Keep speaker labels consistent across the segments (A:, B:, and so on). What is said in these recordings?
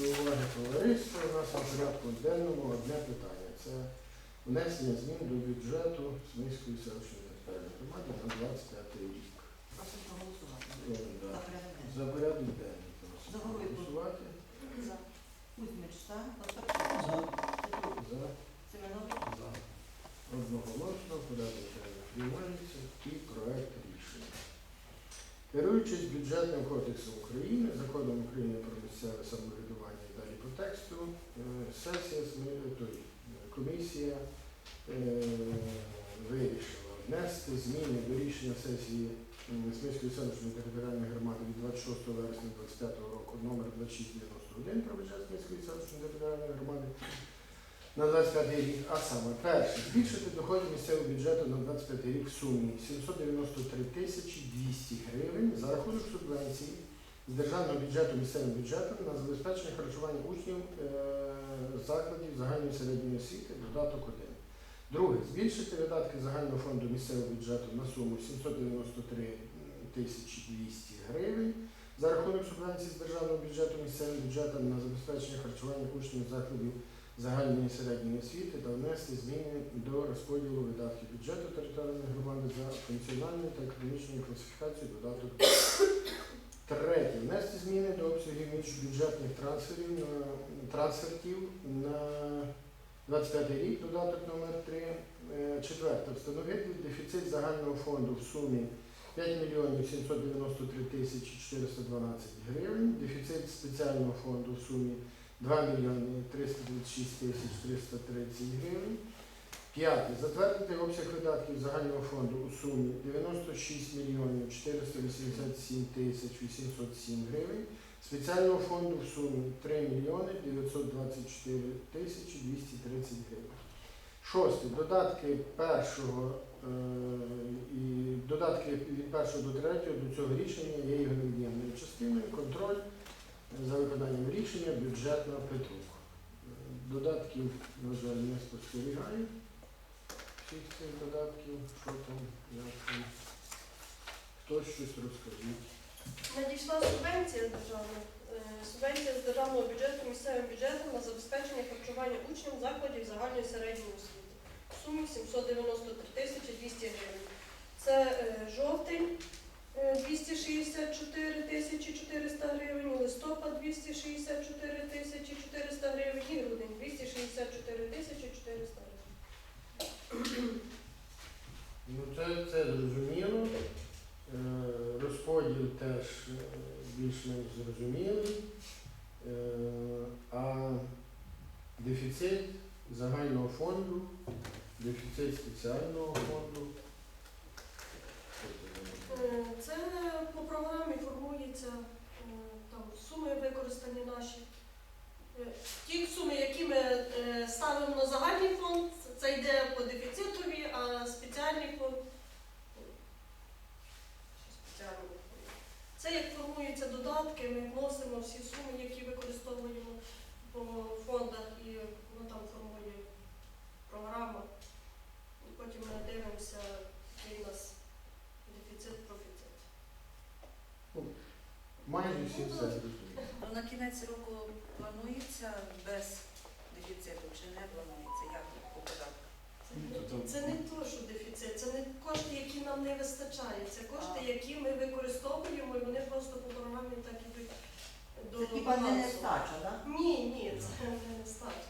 A: до уваги товариства. У нас на порядку денному одне питання. Це внесення змін до бюджету Смільської селищної територіальної громади на 25 рік.
B: Просимо проголосувати.
A: Е, да.
B: За порядок денний.
A: За
B: Заголовку.
A: голосувати.
B: За. Кузьмич, за. Остапчук. Петрук.
A: За.
B: Семенович.
A: Одноголосно порядок денний приймається і проект рішення. Керуючись бюджетним кодексом України, законом України про місцеве самоврядування і по тексту, е, сесія е, комісія е, вирішила внести зміни до рішення сесії Смільської селищної територіальної громади від 26 вересня 2025 року номер 2691 про бюджет Смільської селищної територіальної громади на 25 рік, а саме перше, збільшити доходи місцевого бюджету на 25 рік в сумі 793 тисячі 200 гривень за рахунок субвенцій з державного бюджету місцевим бюджетом на забезпечення харчування учнів е, закладів загальної середньої освіти, додаток 1. Друге, збільшити видатки загального фонду місцевого бюджету на суму 793 тисячі 200 гривень за рахунок субвенцій з державного бюджету місцевим бюджетом на забезпечення харчування учнів закладів загальної середньої освіти та внести зміни до розподілу видатків бюджету територіальної громади за функціональною та академічною класифікацією додаток. Третє. Внести зміни до обсягів міжбюджетних трансферів на трансфертів на 25 рік, додаток номер 3. Е, Четверте. Встановити дефіцит загального фонду в сумі 5 мільйонів 793 тисячі 412 гривень, дефіцит спеціального фонду в сумі 2 мільйони 336 тисяч 330 гривень. П'яте. Затвердити обсяг видатків загального фонду у сумі 96 мільйонів 487 тисяч 807 гривень. Спеціального фонду в сумі 3 мільйони 924 тисячі 230 гривень. Шосте. Додатки першого е, і додатки від першого до третього до цього рішення є його невід'ємною частиною. Контроль за виконанням рішення бюджетна Петрук. Е, Додатків, на жаль, не спостерігаю. Всіх цих додатків, що там, як там. Хтось щось розкажіть.
C: Надійшла субвенція з державного е, субвенція з державного бюджету місцевим бюджетом на забезпечення харчування учнів закладів загальної середньої освіти. В сумі 793 тисячі 200 гривень. Це е, жовтень е, 264 тисячі 400 гривень, листопад 264 тисячі 400 гривень і грудень 264 тисячі 400 гривень.
A: Ну це, зрозуміло. Е, Розподіл теж е, більш-менш зрозумілий. Е, А дефіцит загального фонду, дефіцит спеціального фонду. Це
C: по програмі формується там суми використані наші. Ті суми, які ми ставимо на загальний фонд, це йде по дефіцитові, а спеціальний фонд. е, що спеціальний фонд? Це як формуються додатки, ми вносимо всі суми, які використовуємо по фондах, і воно там формує програма. І потім ми дивимося, який у нас дефіцит, профіцит.
A: Майже всі все зрозуміли.
B: Ну, на кінець року планується без дефіциту чи не планується? Як по податках?
C: Це не- то, що дефіцит, це не кошти, які нам не вистачає. Це кошти, які ми використовуємо, і вони просто по програмі так ідуть до
D: Це типа не
C: балансу.
D: нестача, так?
C: Ні, ні, це не нестача.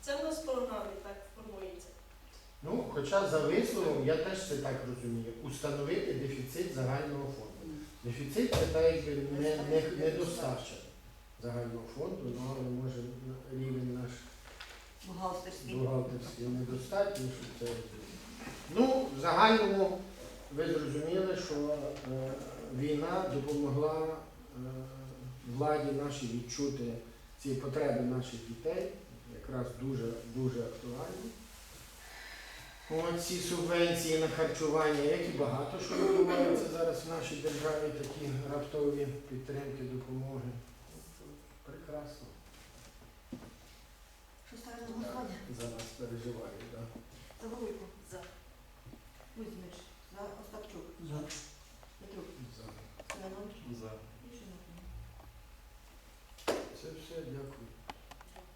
C: Це в нас в програмі так формується.
A: Ну, хоча за висловом, я теж це так розумію, установити дефіцит загального фонду. Дефіцит це так якби не, не, недостача загального фонду, ну, але може рівень наш
D: Бухгалтерський.
A: бухгалтерський недостатній, щоб це. Ну, в загальному ви зрозуміли, що е, війна допомогла е, владі нашій відчути ці потреби наших дітей, якраз дуже дуже актуальні. От ці субвенції на харчування, як і багато що відбувається зараз в нашій державі, такі раптові підтримки, допомоги. Прекрасно.
D: Що ставимо голосування?
A: За нас переживають, так.
D: Заголовку.